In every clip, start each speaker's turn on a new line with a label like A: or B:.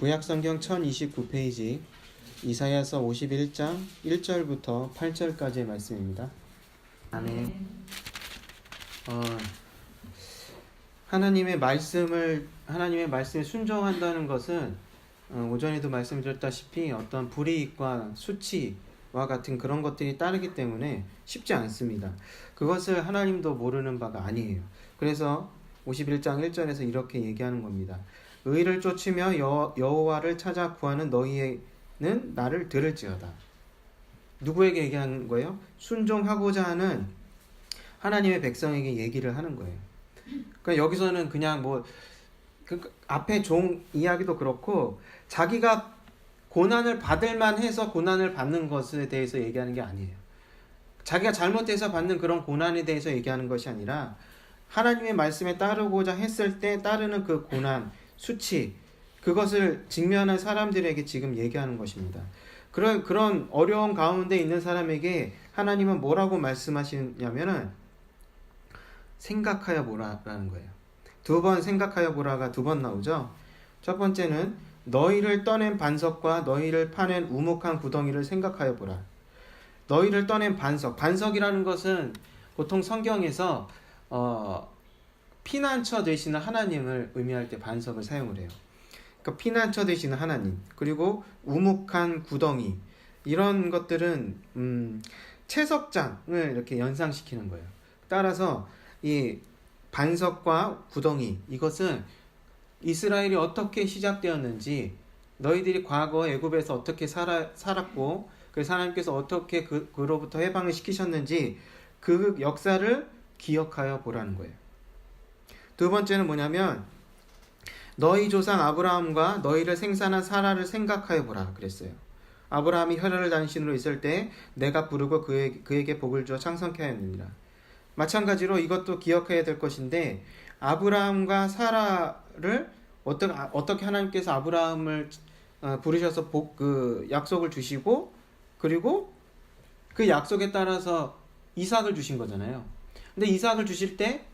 A: 구약성경 1029페이지 이사야서 51장 1절부터 8절까지의 말씀입니다. 아멘. 어, 하나님의 말씀을 하나님의 말씀에 순종한다는 것은 어, 오전에도 말씀드렸다시피 어떤 불이익과 수치와 같은 그런 것들이 따르기 때문에 쉽지 않습니다. 그것을 하나님도 모르는 바가 아니에요. 그래서 51장 1절에서 이렇게 얘기하는 겁니다. 의를 쫓으며 여, 여호와를 찾아 구하는 너희는 나를 들을지어다. 누구에게 얘기하는 거예요? 순종하고자 하는 하나님의 백성에게 얘기를 하는 거예요. 그러니까 여기서는 그냥 뭐 그 앞에 종 이야기도 그렇고 자기가 고난을 받을 만해서 고난을 받는 것에 대해서 얘기하는 게 아니에요. 자기가 잘못해서 받는 그런 고난에 대해서 얘기하는 것이 아니라 하나님의 말씀에 따르고자 했을 때 따르는 그 고난, 수치, 그것을 직면한 사람들에게 지금 얘기하는 것입니다. 그런, 그런 어려운 가운데 있는 사람에게 하나님은 뭐라고 말씀하시냐면은 생각하여 보라라는 거예요. 두 번 생각하여 보라가 두 번 나오죠. 첫 번째는 너희를 떠낸 반석과 너희를 파낸 우묵한 구덩이를 생각하여 보라. 너희를 떠낸 반석. 반석이라는 것은 보통 성경에서 어, 피난처 되시는 하나님을 의미할 때 반석을 사용을 해요. 그러니까 피난처 되시는 하나님. 그리고 우묵한 구덩이. 이런 것들은 음, 채석장을 이렇게 연상시키는 거예요. 따라서 이 반석과 구덩이 이것은 이스라엘이 어떻게 시작되었는지 너희들이 과거 애굽에서 어떻게 살아, 살았고 그래서 하나님께서 어떻게 그, 그로부터 해방을 시키셨는지 그 역사를 기억하여 보라는 거예요. 두 번째는 뭐냐면 너희 조상 아브라함과 너희를 생산한 사라를 생각하여 보라 그랬어요. 아브라함이 혈혈을 단신으로 있을 때 내가 부르고 그에게, 그에게 복을 주어 창성케 하였느니라. 마찬가지로 이것도 기억해야 될 것인데 아브라함과 사라를 어떻게 어떻게 하나님께서 아브라함을 어, 부르셔서 복 그 약속을 주시고 그리고 그 약속에 따라서 이삭을 주신 거잖아요. 근데 이삭을 주실 때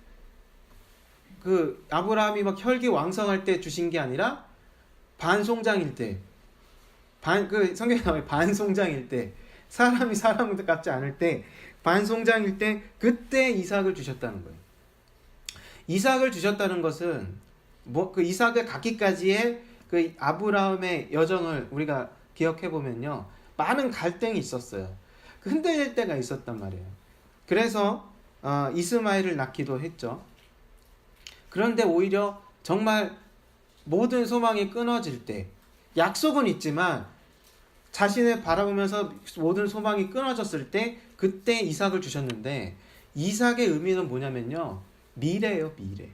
A: 그 아브라함이 막 혈기 왕성할 때 주신 게 아니라 반송장일 때, 반 그 성경에 나와요 반송장일 때 사람이 사람 같지 않을 때 반송장일 때 그때 이삭을 주셨다는 거예요. 이삭을 주셨다는 것은 뭐 그 이삭을 갖기까지의 그 아브라함의 여정을 우리가 기억해 보면요 많은 갈등이 있었어요. 그 흔들릴 때가 있었단 말이에요. 그래서 어, 이스마엘을 낳기도 했죠. 그런데 오히려 정말 모든 소망이 끊어질 때 약속은 있지만 자신을 바라보면서 모든 소망이 끊어졌을 때 그때 이삭을 주셨는데 이삭의 의미는 뭐냐면요. 미래예요 미래.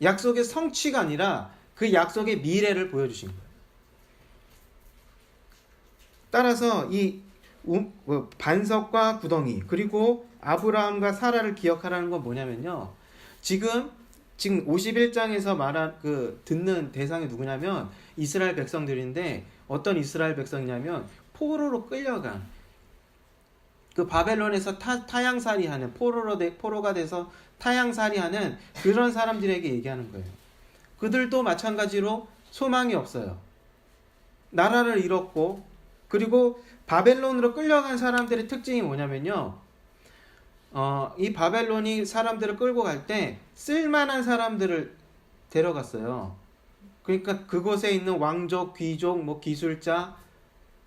A: 약속의 성취가 아니라 그 약속의 미래를 보여주신 거예요. 따라서 이뭐 반석과 구덩이 그리고 아브라함과 사라를 기억하라는 건 뭐냐면요. 지금 지금 51장에서 말한 그 듣는 대상이 누구냐면 이스라엘 백성들인데 어떤 이스라엘 백성이냐면 포로로 끌려간 그 바벨론에서 타, 타양살이 하는 포로로 되, 포로가 돼서 타양살이 하는 그런 사람들에게 얘기하는 거예요. 그들도 마찬가지로 소망이 없어요. 나라를 잃었고 그리고 바벨론으로 끌려간 사람들의 특징이 뭐냐면요. 어, 이 바벨론이 사람들을 끌고 갈 때 쓸만한 사람들을 데려갔어요. 그러니까 그곳에 있는 왕족, 귀족, 뭐 기술자,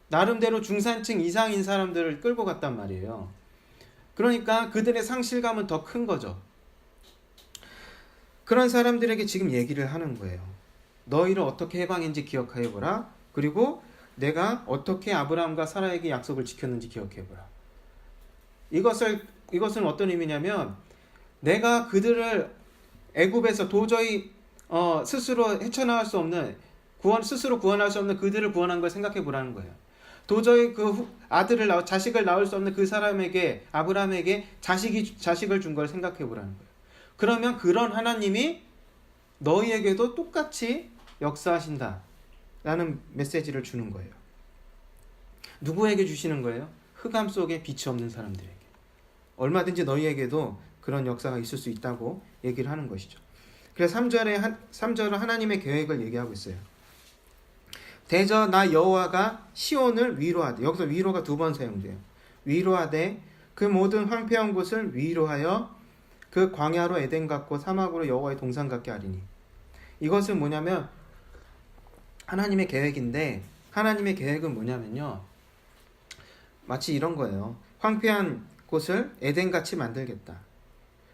A: 나름대로 중산층 이상인 사람들을 끌고 갔단 말이에요. 그러니까 그들의 상실감은 더 큰 거죠. 그런 사람들에게 지금 얘기를 하는 거예요. 너희를 어떻게 해방했는지 기억해 보라. 그리고 내가 어떻게 아브라함과 사라에게 약속을 지켰는지 기억해 보라. 이것을 이것은 어떤 의미냐면 내가 그들을 애굽에서 도저히 어, 스스로 헤쳐나갈 수 없는 구원 스스로 구원할 수 없는 그들을 구원한 걸 생각해 보라는 거예요. 도저히 그 아들을 낳 자식을 낳을 수 없는 그 사람에게 아브라함에게 자식이 자식을 준 걸 생각해 보라는 거예요. 그러면 그런 하나님이 너희에게도 똑같이 역사하신다. 라는 메시지를 주는 거예요. 누구에게 주시는 거예요? 흑암 속에 빛이 없는 사람들에게. 얼마든지 너희에게도 그런 역사가 있을 수 있다고 얘기를 하는 것이죠. 그래서 3절에 한, 3절은 하나님의 계획을 얘기하고 있어요. 대저 나 여호와가 시온을 위로하되 여기서 위로가 두 번 사용돼요. 위로하되 그 모든 황폐한 곳을 위로하여 그 광야로 에덴 같고 사막으로 여호와의 동산 같게 하리니 이것은 뭐냐면 하나님의 계획인데 하나님의 계획은 뭐냐면요 마치 이런 거예요 황폐한 곳을 에덴 같이 만들겠다.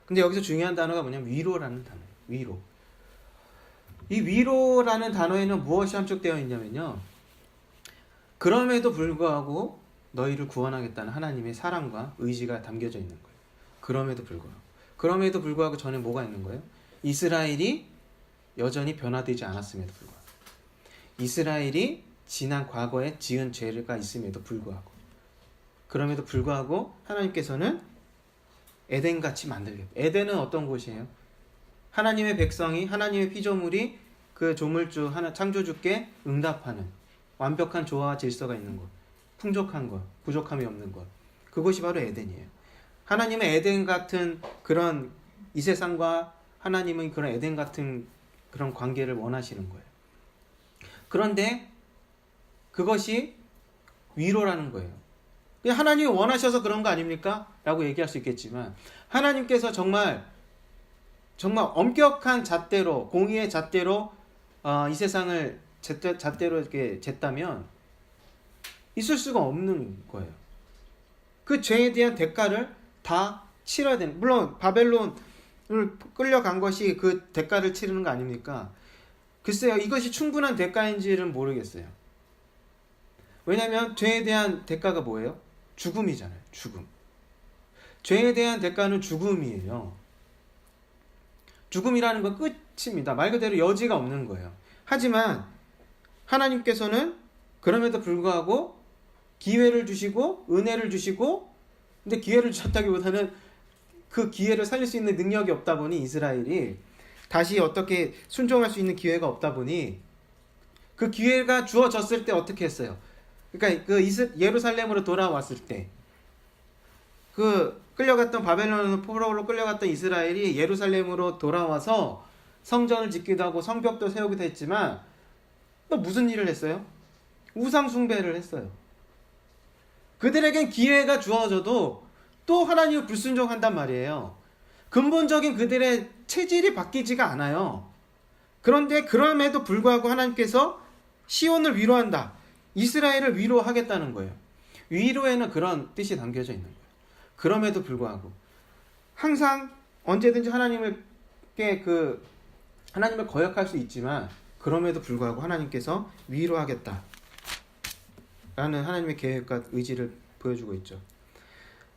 A: 근데 여기서 중요한 단어가 뭐냐면 위로라는 단어예요 위로. 이 위로라는 단어에는 무엇이 함축되어 있냐면요. 그럼에도 불구하고 너희를 구원하겠다는 하나님의 사랑과 의지가 담겨져 있는 거예요. 그럼에도 불구하고. 그럼에도 불구하고 전에 뭐가 있는 거예요? 이스라엘이 여전히 변화되지 않았음에도 불구하고. 이스라엘이 지난 과거에 지은 죄가 있음에도 불구하고 그럼에도 불구하고 하나님께서는 에덴 같이 만들겠다. 에덴은 어떤 곳이에요? 하나님의 백성이 하나님의 피조물이 그 조물주 하나 창조주께 응답하는 완벽한 조화와 질서가 있는 곳, 풍족한 것, 부족함이 없는 곳. 그곳이 바로 에덴이에요. 하나님의 에덴 같은 그런 이 세상과 하나님은 그런 에덴 같은 그런 관계를 원하시는 거예요. 그런데 그것이 위로라는 거예요. 그냥 하나님이 원하셔서 그런 거 아닙니까? 라고 얘기할 수 있겠지만 하나님께서 정말 정말 엄격한 잣대로 공의의 잣대로 어, 이 세상을 잣대, 잣대로 이렇게 쟀다면 있을 수가 없는 거예요. 그 죄에 대한 대가를 다 치러야 되는 물론 바벨론을 끌려간 것이 그 대가를 치르는 거 아닙니까? 글쎄요 이것이 충분한 대가인지는 모르겠어요. 왜냐하면 죄에 대한 대가가 뭐예요? 죽음이잖아요. 죽음. 죄에 대한 대가는 죽음이에요. 죽음이라는 건 끝입니다. 말 그대로 여지가 없는 거예요. 하지만 하나님께서는 그럼에도 불구하고 기회를 주시고 은혜를 주시고 근데 기회를 주셨다기보다는 그 기회를 살릴 수 있는 능력이 없다 보니 이스라엘이 다시 어떻게 순종할 수 있는 기회가 없다 보니 그 기회가 주어졌을 때 어떻게 했어요? 그러니까 그 이스, 예루살렘으로 돌아왔을 때 그 끌려갔던 바벨론 포로로 끌려갔던 이스라엘이 예루살렘으로 돌아와서 성전을 짓기도 하고 성벽도 세우기도 했지만 또 무슨 일을 했어요? 우상 숭배를 했어요. 그들에겐 기회가 주어져도 또 하나님을 불순종한단 말이에요. 근본적인 그들의 체질이 바뀌지가 않아요. 그런데 그럼에도 불구하고 하나님께서 시온을 위로한다. 이스라엘을 위로하겠다는 거예요. 위로에는 그런 뜻이 담겨져 있는 거예요. 그럼에도 불구하고 항상 언제든지 하나님께 그 하나님을 거역할 수 있지만 그럼에도 불구하고 하나님께서 위로하겠다. 라는 하나님의 계획과 의지를 보여주고 있죠.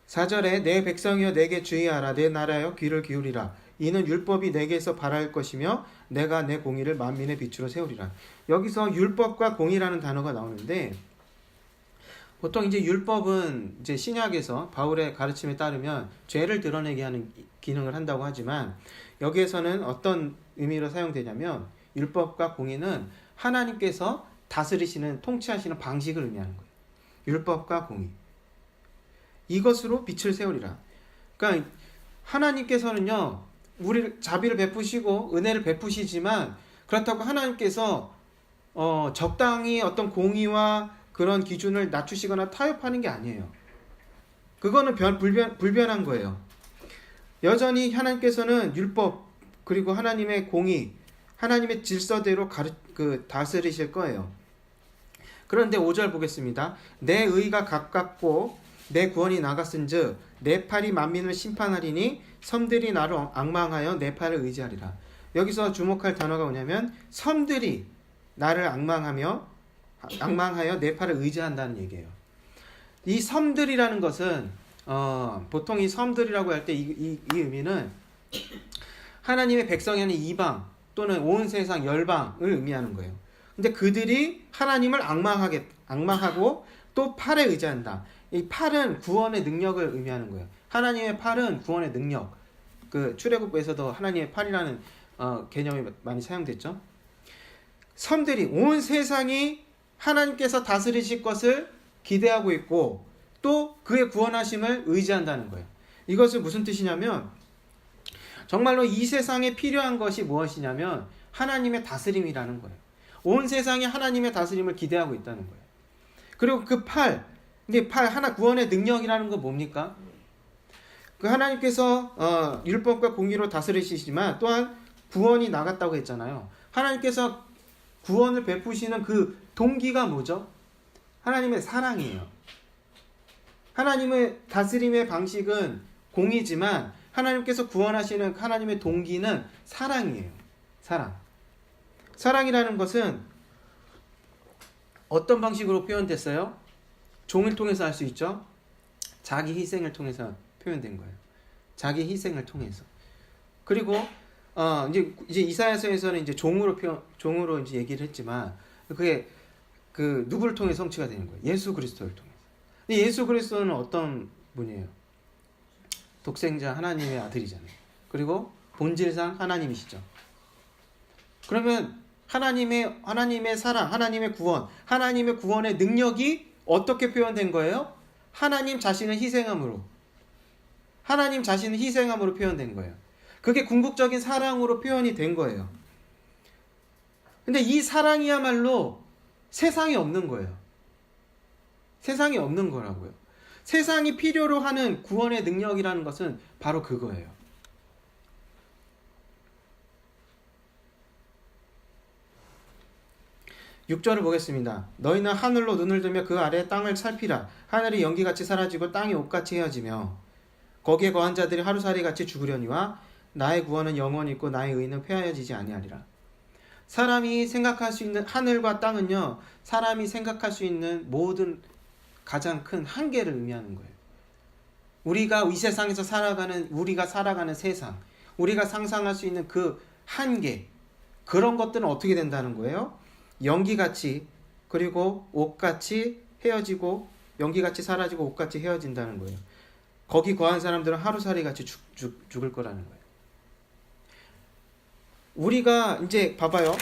A: 4절에 내 백성이여 내게 주의하라 내 나라여 귀를 기울이라 이는 율법이 내게서 발할 것이며 내가 내 공의를 만민의 빛으로 세우리라. 여기서 율법과 공의라는 단어가 나오는데 보통 이제 율법은 이제 신약에서 바울의 가르침에 따르면 죄를 드러내게 하는 기능을 한다고 하지만 여기에서는 어떤 의미로 사용되냐면 율법과 공의는 하나님께서 다스리시는 통치하시는 방식을 의미하는 거예요. 율법과 공의. 이것으로 빛을 세우리라. 그러니까 하나님께서는요, 우리 자비를 베푸시고 은혜를 베푸시지만 그렇다고 하나님께서 어, 적당히 어떤 공의와 그런 기준을 낮추시거나 타협하는 게 아니에요. 그거는 변, 불변, 불변한 거예요. 여전히 하나님께서는 율법 그리고 하나님의 공의, 하나님의 질서대로 가르, 그 다스리실 거예요. 그런데 5절 보겠습니다. 내 의가 가깝고 내 구원이 나갔은즉 내 팔이 만민을 심판하리니 섬들이 나를 악망하여 내 팔을 의지하리라. 여기서 주목할 단어가 뭐냐면 섬들이 나를 악망하며 악망하여 내 팔을 의지한다는 얘기예요. 이 섬들이라는 것은 어, 보통 이 섬들이라고 할 때이 이, 이 의미는 하나님의 백성이 아닌 이방 또는 온 세상 열방을 의미하는 거예요. 근데 그들이 하나님을 악망하게 악망하고 또 팔에 의지한다. 이 팔은 구원의 능력을 의미하는 거예요. 하나님의 팔은 구원의 능력. 그 출애굽에서도 하나님의 팔이라는 어, 개념이 많이 사용됐죠. 섬들이 온 세상이 하나님께서 다스리실 것을 기대하고 있고 또 그의 구원하심을 의지한다는 거예요. 이것은 무슨 뜻이냐면 정말로 이 세상에 필요한 것이 무엇이냐면 하나님의 다스림이라는 거예요. 온 세상이 하나님의 다스림을 기대하고 있다는 거예요. 그리고 그 팔, 이게 팔 하나 구원의 능력이라는 건 뭡니까? 그 하나님께서 어, 율법과 공의로 다스리시지만 또한 구원이 나갔다고 했잖아요. 하나님께서 구원을 베푸시는 그 동기가 뭐죠? 하나님의 사랑이에요. 하나님의 다스림의 방식은 공이지만 하나님께서 구원하시는 하나님의 동기는 사랑이에요. 사랑. 사랑이라는 것은 어떤 방식으로 표현됐어요? 종을 통해서 할 수 있죠. 자기 희생을 통해서 표현된 거예요. 자기 희생을 통해서. 그리고 어 이제 이제 이사야서에서는 이제 종으로 표현 종으로 이제 얘기를 했지만 그게 그 누구를 통해 성취가 되는 거예요. 예수 그리스도를 통해서. 근데 예수 그리스도는 어떤 분이에요? 독생자 하나님의 아들이잖아요. 그리고 본질상 하나님이시죠. 그러면 하나님의 하나님의 사랑, 하나님의 구원, 하나님의 구원의 능력이 어떻게 표현된 거예요? 하나님 자신을 희생함으로. 하나님 자신을 희생함으로 표현된 거예요. 그게 궁극적인 사랑으로 표현이 된 거예요. 근데 이 사랑이야말로 세상에 없는 거예요. 세상에 없는 거라고요. 세상이 필요로 하는 구원의 능력이라는 것은 바로 그거예요. 6절을 보겠습니다. 너희는 하늘로 눈을 들며 그 아래 땅을 살피라. 하늘이 연기같이 사라지고 땅이 옷같이 헤어지며 거기에 거한 자들이 하루살이 같이 죽으려니와 나의 구원은 영원히 있고 나의 의는 폐하여지지 아니하리라. 사람이 생각할 수 있는 하늘과 땅은요. 사람이 생각할 수 있는 모든 가장 큰 한계를 의미하는 거예요. 우리가 이 세상에서 살아가는 우리가 살아가는 세상, 우리가 상상할 수 있는 그 한계 그런 것들은 어떻게 된다는 거예요? 연기같이 그리고 옷같이 헤어지고 연기같이 사라지고 옷같이 헤어진다는 거예요. 거기 거한 사람들은 하루살이 같이 죽, 죽, 죽을 거라는 거예요. 우리가 이제 봐봐요.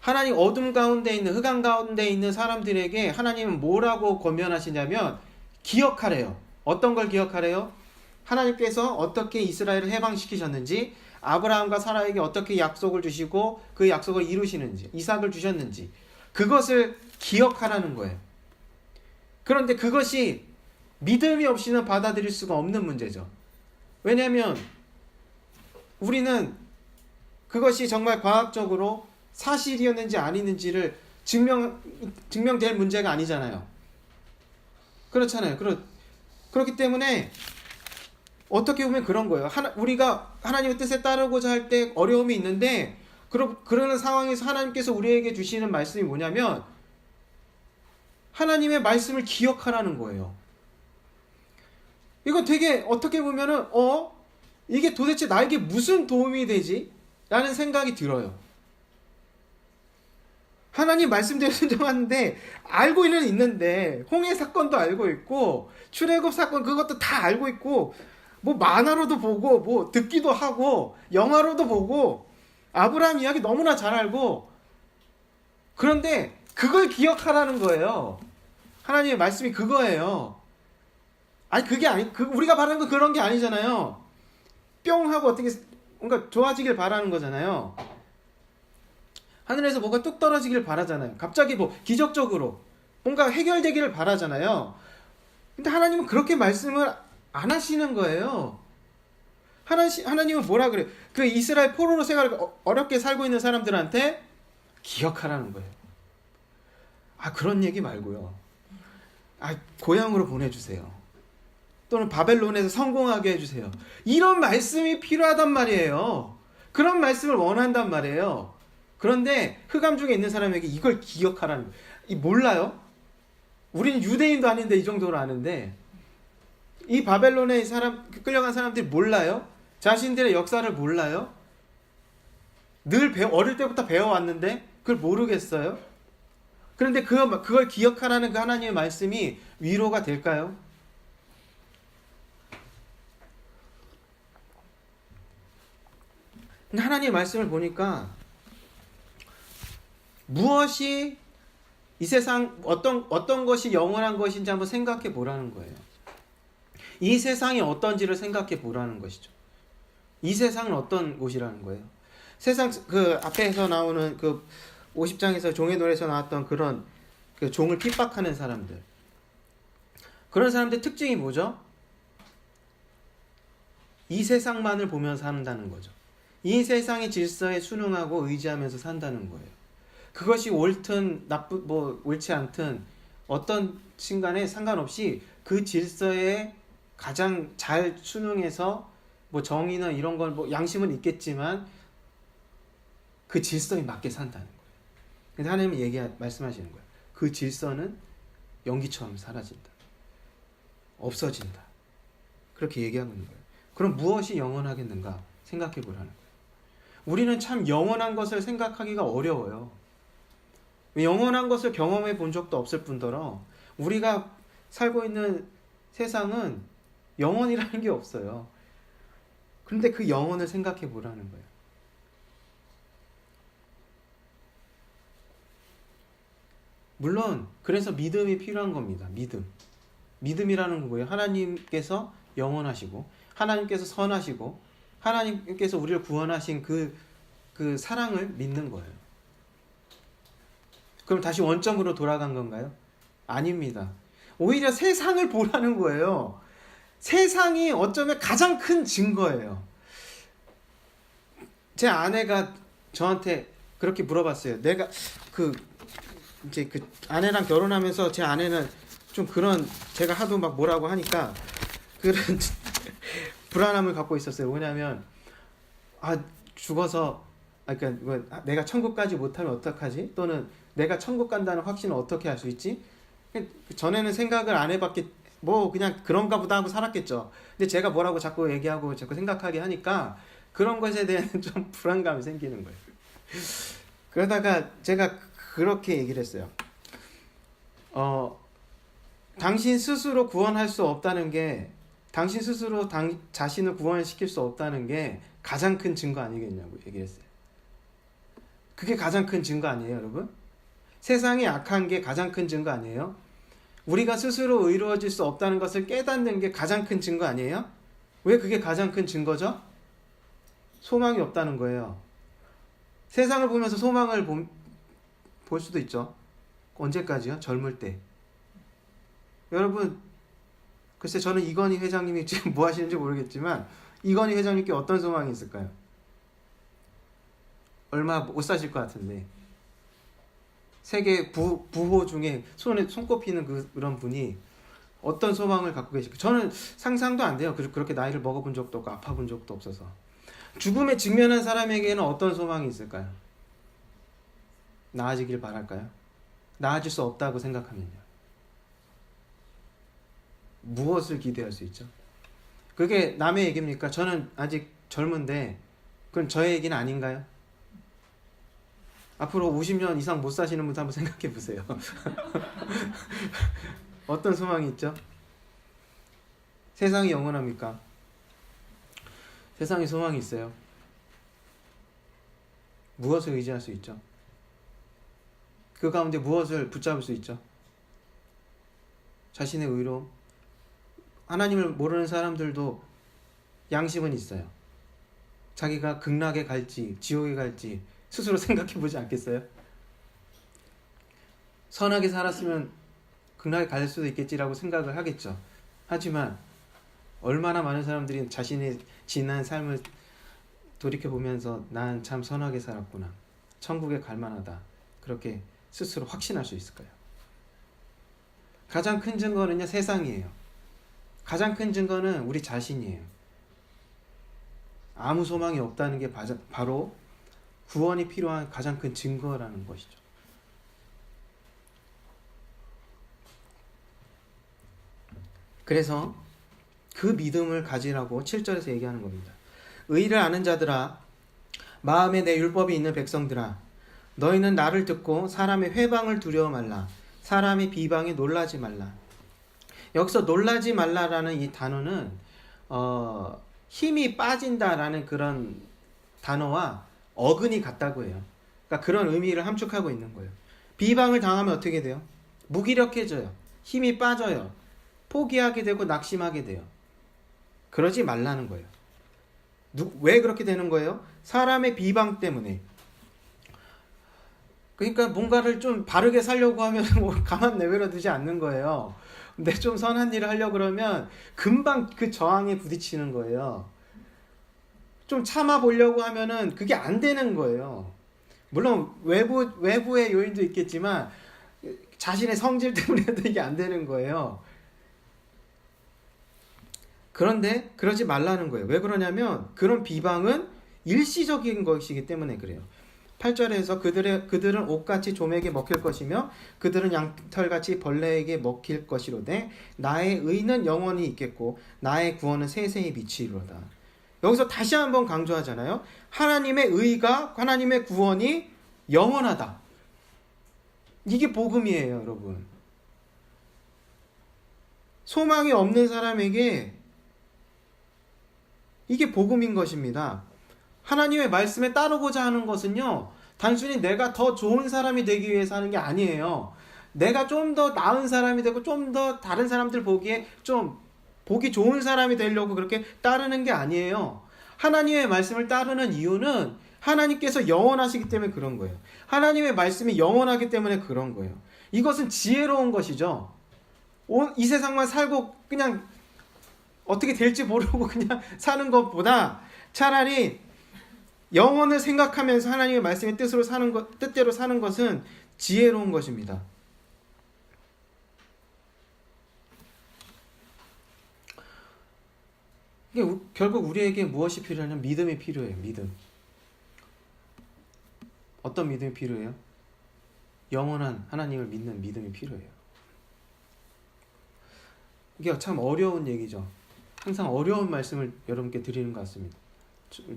A: 하나님 어둠 가운데 있는 흑암 가운데 있는 사람들에게 하나님은 뭐라고 권면하시냐면 기억하래요. 어떤 걸 기억하래요? 하나님께서 어떻게 이스라엘을 해방시키셨는지 아브라함과 사라에게 어떻게 약속을 주시고 그 약속을 이루시는지 이삭을 주셨는지 그것을 기억하라는 거예요. 그런데 그것이 믿음이 없이는 받아들일 수가 없는 문제죠. 왜냐하면 우리는 그것이 정말 과학적으로 사실이었는지 아니는지를 증명 증명될 문제가 아니잖아요. 그렇잖아요. 그렇 그렇기 때문에 어떻게 보면 그런 거예요. 하나, 우리가 하나님의 뜻에 따르고자 할 때 어려움이 있는데 그러, 그러는 상황에서 하나님께서 우리에게 주시는 말씀이 뭐냐면 하나님의 말씀을 기억하라는 거예요. 이거 되게 어떻게 보면은 어 이게 도대체 나에게 무슨 도움이 되지? 라는 생각이 들어요. 하나님 말씀대로 순종하는데 알고는 있는데 홍해 사건도 알고 있고 출애굽 사건 그것도 다 알고 있고 뭐 만화로도 보고 뭐 듣기도 하고 영화로도 보고 아브라함 이야기 너무나 잘 알고 그런데 그걸 기억하라는 거예요. 하나님의 말씀이 그거예요. 아니 그게 아니 그 우리가 바라는 건 그런 게 아니잖아요. 뿅 하고 어떻게 뭔가 좋아지길 바라는 거잖아요. 하늘에서 뭐가 뚝 떨어지길 바라잖아요. 갑자기 뭐 기적적으로 뭔가 해결되기를 바라잖아요. 근데 하나님은 그렇게 말씀을 안 하시는 거예요. 하나, 하나님은 뭐라 그래? 그 이스라엘 포로로 생활 어렵게 살고 있는 사람들한테 기억하라는 거예요. 아, 그런 얘기 말고요. 아, 고향으로 보내주세요. 또는 바벨론에서 성공하게 해주세요. 이런 말씀이 필요하단 말이에요. 그런 말씀을 원한단 말이에요. 그런데 흑암 중에 있는 사람에게 이걸 기억하라는 거예요. 이 몰라요? 우리는 유대인도 아닌데 이 정도로 아는데 이 바벨론의 사람 끌려간 사람들이 몰라요? 자신들의 역사를 몰라요? 늘 배워, 어릴 때부터 배워왔는데 그걸 모르겠어요? 그런데 그, 그걸 기억하라는 그 하나님의 말씀이 위로가 될까요? 하나님의 말씀을 보니까 무엇이 이 세상 어떤 어떤 것이 영원한 것인지 한번 생각해 보라는 거예요. 이 세상이 어떤지를 생각해 보라는 것이죠. 이 세상은 어떤 곳이라는 거예요. 세상 그 앞에서 나오는 그 50장에서 종의 노래에서 나왔던 그런 그 종을 핍박하는 사람들. 그런 사람들 특징이 뭐죠? 이 세상만을 보면서 산다는 거죠. 이 세상의 질서에 순응하고 의지하면서 산다는 거예요. 그것이 옳든 나쁘 뭐 옳지 않든 어떤 순간에 상관없이 그 질서에 가장 잘 순응해서 뭐 정의나 이런 걸뭐 양심은 있겠지만 그 질서에 맞게 산다는 거예요. 그래서 하나님이 얘기 말씀하시는 거예요. 그 질서는 연기처럼 사라진다. 없어진다. 그렇게 얘기하고 있는 거예요. 그럼 무엇이 영원하겠는가 생각해 보라는 거예요. 우리는 참 영원한 것을 생각하기가 어려워요. 영원한 것을 경험해 본 적도 없을 뿐더러 우리가 살고 있는 세상은 영원이라는 게 없어요. 그런데 그 영혼을 생각해 보라는 거예요. 물론 그래서 믿음이 필요한 겁니다. 믿음. 믿음이라는 건 뭐예요? 하나님께서 영원하시고 하나님께서 선하시고 하나님께서 우리를 구원하신 그, 그 사랑을 믿는 거예요. 그럼 다시 원점으로 돌아간 건가요? 아닙니다. 오히려 세상을 보라는 거예요. 세상이 어쩌면 가장 큰 증거예요. 제 아내가 저한테 그렇게 물어봤어요. 내가 그 이제 그 아내랑 결혼하면서 제 아내는 좀 그런 제가 하도 막 뭐라고 하니까 그런 불안함을 갖고 있었어요. 왜냐하면 아 죽어서 아 그러니까 뭐, 아, 내가 천국 가지 못하면 어떡하지? 또는 내가 천국 간다는 확신을 어떻게 할 수 있지? 전에는 생각을 안 해봤겠 뭐 그냥 그런가 보다 하고 살았겠죠. 근데 제가 뭐라고 자꾸 얘기하고 자꾸 생각하게 하니까 그런 것에 대한 좀 불안감이 생기는 거예요. 그러다가 제가 그렇게 얘기를 했어요. 어, 당신 스스로 구원할 수 없다는 게 당신 스스로 당, 자신을 구원시킬 수 없다는 게 가장 큰 증거 아니겠냐고 얘기했어요. 그게 가장 큰 증거 아니에요, 여러분? 세상이 악한 게 가장 큰 증거 아니에요? 우리가 스스로 의로워질 수 없다는 것을 깨닫는 게 가장 큰 증거 아니에요? 왜 그게 가장 큰 증거죠? 소망이 없다는 거예요. 세상을 보면서 소망을 보, 볼 수도 있죠. 언제까지요? 젊을 때. 여러분, 글쎄 저는 이건희 회장님이 지금 뭐 하시는지 모르겠지만 이건희 회장님께 어떤 소망이 있을까요? 얼마 못 사실 것 같은데 세계 부, 부호 중에 손에 손꼽히는 그, 그런 분이 어떤 소망을 갖고 계실까? 저는 상상도 안 돼요. 그렇게 나이를 먹어본 적도 없고 아파본 적도 없어서 죽음에 직면한 사람에게는 어떤 소망이 있을까요? 나아지길 바랄까요? 나아질 수 없다고 생각하면요. 무엇을 기대할 수 있죠? 그게 남의 얘기입니까? 저는 아직 젊은데 그건 저의 얘기는 아닌가요? 앞으로 50년 이상 못 사시는 분 한번 생각해 보세요. 어떤 소망이 있죠? 세상이 영원합니까? 세상에 소망이 있어요. 무엇을 의지할 수 있죠? 그 가운데 무엇을 붙잡을 수 있죠? 자신의 의로 하나님을 모르는 사람들도 양심은 있어요. 자기가 극락에 갈지 지옥에 갈지 스스로 생각해 보지 않겠어요? 선하게 살았으면 극락에 갈 수도 있겠지라고 생각을 하겠죠. 하지만 얼마나 많은 사람들이 자신의 지난 삶을 돌이켜 보면서 난 참 선하게 살았구나. 천국에 갈 만하다. 그렇게 스스로 확신할 수 있을까요? 가장 큰 증거는요, 세상이에요. 가장 큰 증거는 우리 자신이에요. 아무 소망이 없다는 게 바로 구원이 필요한 가장 큰 증거라는 것이죠. 그래서 그 믿음을 가지라고 7절에서 얘기하는 겁니다. 의를 아는 자들아, 마음에 내 율법이 있는 백성들아, 너희는 나를 듣고 사람의 회방을 두려워 말라. 사람의 비방에 놀라지 말라. 여기서 놀라지 말라라는 이 단어는 어, 힘이 빠진다라는 그런 단어와 어근이 같다고 해요. 그러니까 그런 의미를 함축하고 있는 거예요. 비방을 당하면 어떻게 돼요? 무기력해져요. 힘이 빠져요. 포기하게 되고 낙심하게 돼요. 그러지 말라는 거예요. 누, 왜 그렇게 되는 거예요? 사람의 비방 때문에. 그러니까 뭔가를 좀 바르게 살려고 하면 뭐 가만 내버려 두지 않는 거예요. 근데 좀 선한 일을 하려고 그러면 금방 그 저항에 부딪히는 거예요. 좀 참아 보려고 하면은 그게 안 되는 거예요. 물론 외부 외부의 요인도 있겠지만 자신의 성질 때문에도 이게 안 되는 거예요. 그런데 그러지 말라는 거예요. 왜 그러냐면 그런 비방은 일시적인 것이기 때문에 그래요. 8절에서 그들의 그들은 옷같이 좀에게 먹힐 것이며 그들은 양털같이 벌레에게 먹힐 것이로되 나의 의는 영원히 있겠고 나의 구원은 세세히 미치리로다. 여기서 다시 한번 강조하잖아요. 하나님의 의가 하나님의 구원이 영원하다. 이게 복음이에요, 여러분. 소망이 없는 사람에게 이게 복음인 것입니다. 하나님의 말씀에 따르고자 하는 것은요, 단순히 내가 더 좋은 사람이 되기 위해서 하는 게 아니에요. 내가 좀 더 나은 사람이 되고 좀 더 다른 사람들 보기에 좀 보기 좋은 사람이 되려고 그렇게 따르는 게 아니에요. 하나님의 말씀을 따르는 이유는 하나님께서 영원하시기 때문에 그런 거예요. 하나님의 말씀이 영원하기 때문에 그런 거예요. 이것은 지혜로운 것이죠. 이 세상만 살고 그냥 어떻게 될지 모르고 그냥 사는 것보다 차라리 영혼을 생각하면서 하나님의 말씀의 뜻으로 사는 것, 뜻대로 사는 것은 지혜로운 것입니다. 이게 결국 우리에게 무엇이 필요하냐면 믿음이 필요해요. 믿음. 어떤 믿음이 필요해요? 영원한 하나님을 믿는 믿음이 필요해요. 이게 참 어려운 얘기죠. 항상 어려운 말씀을 여러분께 드리는 것 같습니다.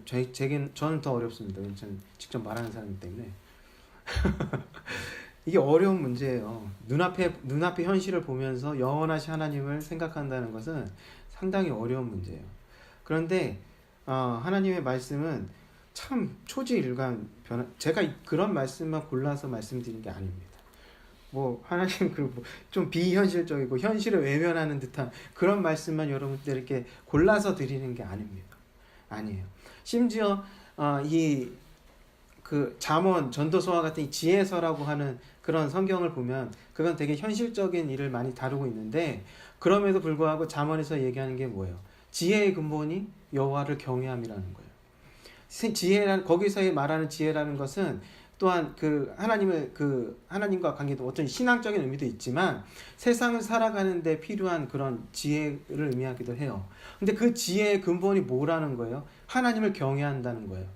A: 제, 제겐 저는 더 어렵습니다. 저는 직접 말하는 사람이기 때문에 이게 어려운 문제예요. 눈앞에 눈앞에 현실을 보면서 영원하신 하나님을 생각한다는 것은 상당히 어려운 문제예요. 그런데 어, 하나님의 말씀은 참 초지일관 변화. 제가 그런 말씀만 골라서 말씀드린 게 아닙니다. 뭐 하나님 그좀 비현실적이고 현실을 외면하는 듯한 그런 말씀만 여러분들에게 골라서 드리는 게 아닙니다. 아니에요. 심지어 어, 이그 잠언 전도서와 같은 이 지혜서라고 하는 그런 성경을 보면 그건 되게 현실적인 일을 많이 다루고 있는데 그럼에도 불구하고 잠언에서 얘기하는 게 뭐예요? 지혜의 근본이 여호와를 경외함이라는 거예요. 지혜란 거기서 말하는 지혜라는 것은 또한 그 하나님을 그 하나님과 관계도 어떤 신앙적인 의미도 있지만 세상을 살아가는데 필요한 그런 지혜를 의미하기도 해요. 근데 그 지혜의 근본이 뭐라는 거예요? 하나님을 경외한다는 거예요.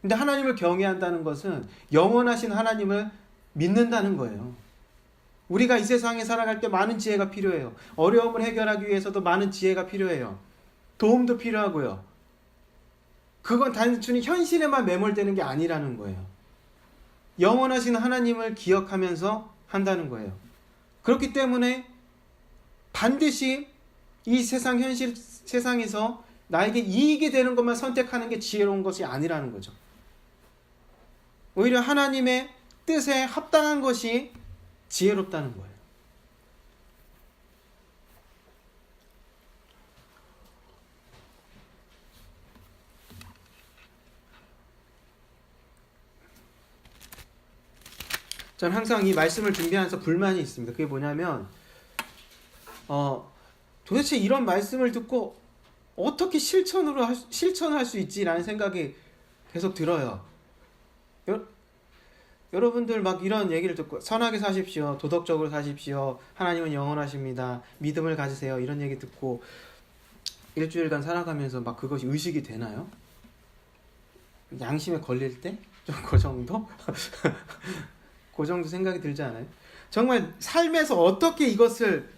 A: 근데 하나님을 경외한다는 것은 영원하신 하나님을 믿는다는 거예요. 우리가 이 세상에 살아갈 때 많은 지혜가 필요해요. 어려움을 해결하기 위해서도 많은 지혜가 필요해요. 도움도 필요하고요. 그건 단순히 현실에만 매몰되는 게 아니라는 거예요. 영원하신 하나님을 기억하면서 한다는 거예요. 그렇기 때문에 반드시 이 세상 현실 세상에서 나에게 이익이 되는 것만 선택하는 게 지혜로운 것이 아니라는 거죠. 오히려 하나님의 뜻에 합당한 것이 지혜롭다는 거예요. 저는 항상 이 말씀을 준비하면서 불만이 있습니다. 그게 뭐냐면 어 도대체 이런 말씀을 듣고 어떻게 실천으로 할, 실천할 수 있지라는 생각이 계속 들어요. 여, 여러분들 막 이런 얘기를 듣고 선하게 사십시오. 도덕적으로 사십시오. 하나님은 영원하십니다. 믿음을 가지세요. 이런 얘기 듣고 일주일간 살아가면서 막 그것이 의식이 되나요? 양심에 걸릴 때? 좀 그 정도? 그 정도 생각이 들지 않아요? 정말 삶에서 어떻게 이것을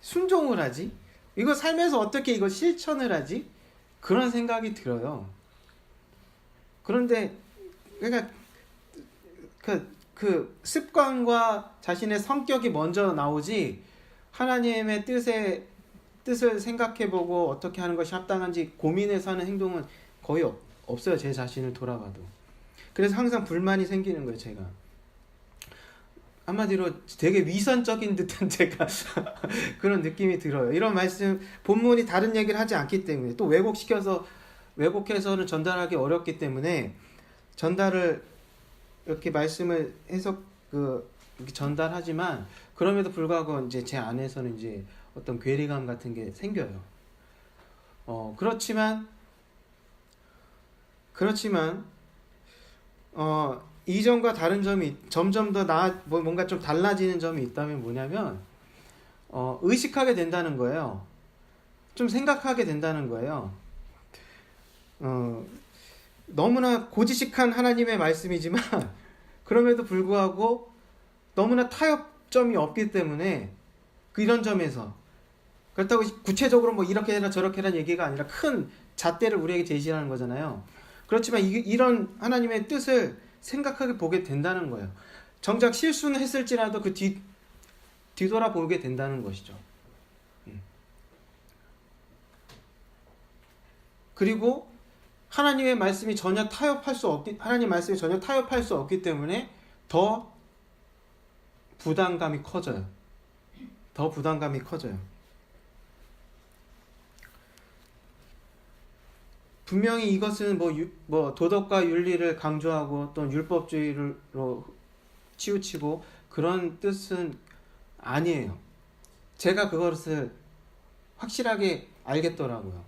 A: 순종을 하지? 이거 삶에서 어떻게 이걸 실천을 하지? 그런 생각이 들어요. 그런데 그러니까 그, 그 습관과 자신의 성격이 먼저 나오지 하나님의 뜻에 뜻을 생각해보고 어떻게 하는 것이 합당한지 고민해서 하는 행동은 거의 없어요. 제 자신을 돌아봐도. 그래서 항상 불만이 생기는 거예요. 제가. 한마디로 되게 위선적인 듯한 제가 그런 느낌이 들어요. 이런 말씀 본문이 다른 얘기를 하지 않기 때문에 또 왜곡시켜서 왜곡해서는 전달하기 어렵기 때문에 전달을 이렇게 말씀을 해석 그 전달하지만 그럼에도 불구하고 이제 제 안에서는 이제 어떤 괴리감 같은 게 생겨요. 어 그렇지만 그렇지만 어 이전과 다른 점이 점점 더 나, 뭐 뭔가 좀 달라지는 점이 있다면 뭐냐면 어 의식하게 된다는 거예요. 좀 생각하게 된다는 거예요. 어 너무나 고지식한 하나님의 말씀이지만 그럼에도 불구하고 너무나 타협점이 없기 때문에 그 이런 점에서 그렇다고 구체적으로 뭐 이렇게 해라 저렇게 해라 얘기가 아니라 큰 잣대를 우리에게 제시하는 거잖아요. 그렇지만 이, 이런 하나님의 뜻을 생각하게 보게 된다는 거예요. 정작 실수는 했을지라도 그 뒤, 뒤돌아 보게 된다는 것이죠. 음. 그리고 하나님의 말씀이 전혀 타협할 수 없기 하나님 말씀이 전혀 타협할 수 없기 때문에 더 부담감이 커져요. 더 부담감이 커져요. 분명히 이것은 뭐, 유, 뭐 도덕과 윤리를 강조하고 또 율법주의로 치우치고 그런 뜻은 아니에요. 제가 그것을 확실하게 알겠더라고요.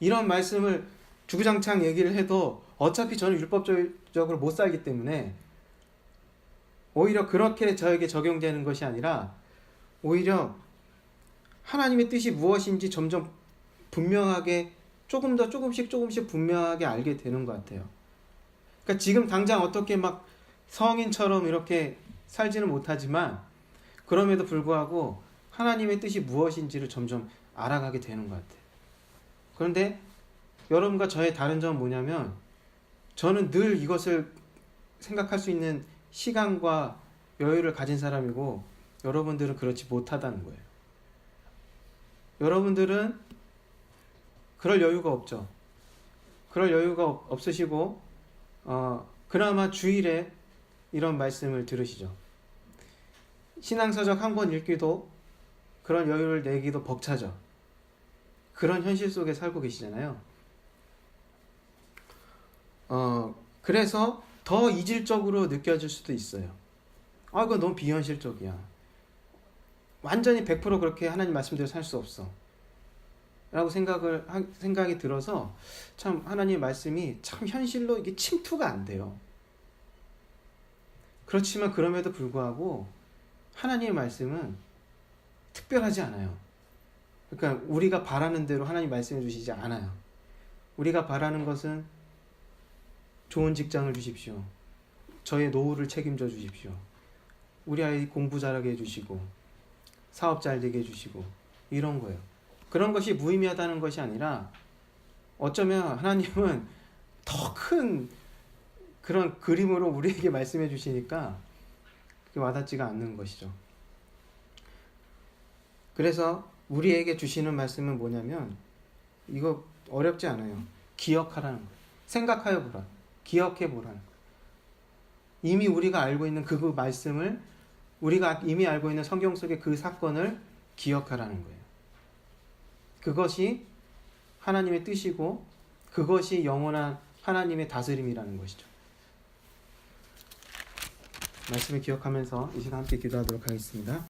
A: 이런 말씀을 주구장창 얘기를 해도 어차피 저는 율법적으로 못 살기 때문에 오히려 그렇게 저에게 적용되는 것이 아니라 오히려 하나님의 뜻이 무엇인지 점점 분명하게 조금 더 조금씩 조금씩 분명하게 알게 되는 것 같아요. 그러니까 지금 당장 어떻게 막 성인처럼 이렇게 살지는 못하지만 그럼에도 불구하고 하나님의 뜻이 무엇인지를 점점 알아가게 되는 것 같아요. 그런데 여러분과 저의 다른 점은 뭐냐면 저는 늘 이것을 생각할 수 있는 시간과 여유를 가진 사람이고 여러분들은 그렇지 못하다는 거예요. 여러분들은 그럴 여유가 없죠. 그럴 여유가 없으시고 어, 그나마 주일에 이런 말씀을 들으시죠. 신앙서적 한 권 읽기도 그런 여유를 내기도 벅차죠. 그런 현실 속에 살고 계시잖아요. 어, 그래서 더 이질적으로 느껴질 수도 있어요. 아, 이거 너무 비현실적이야. 완전히 100% 그렇게 하나님 말씀대로 살 수 없어. 라고 생각을, 하, 생각이 들어서 참 하나님의 말씀이 참 현실로 이게 침투가 안 돼요. 그렇지만 그럼에도 불구하고 하나님의 말씀은 특별하지 않아요. 그러니까 우리가 바라는 대로 하나님 말씀해 주시지 않아요. 우리가 바라는 것은 좋은 직장을 주십시오. 저의 노후를 책임져 주십시오. 우리 아이 공부 잘하게 해주시고 사업 잘 되게 해주시고 이런 거예요. 그런 것이 무의미하다는 것이 아니라 어쩌면 하나님은 더 큰 그런 그림으로 우리에게 말씀해 주시니까 그게 와닿지가 않는 것이죠. 그래서 우리에게 주시는 말씀은 뭐냐면 이거 어렵지 않아요. 기억하라는 거예요. 생각하여 보라. 기억해 보라는 거예요. 이미 우리가 알고 있는 그 말씀을 우리가 이미 알고 있는 성경 속의 그 사건을 기억하라는 거예요. 그것이 하나님의 뜻이고 그것이 영원한 하나님의 다스림이라는 것이죠. 말씀을 기억하면서 이 시간 함께 기도하도록 하겠습니다.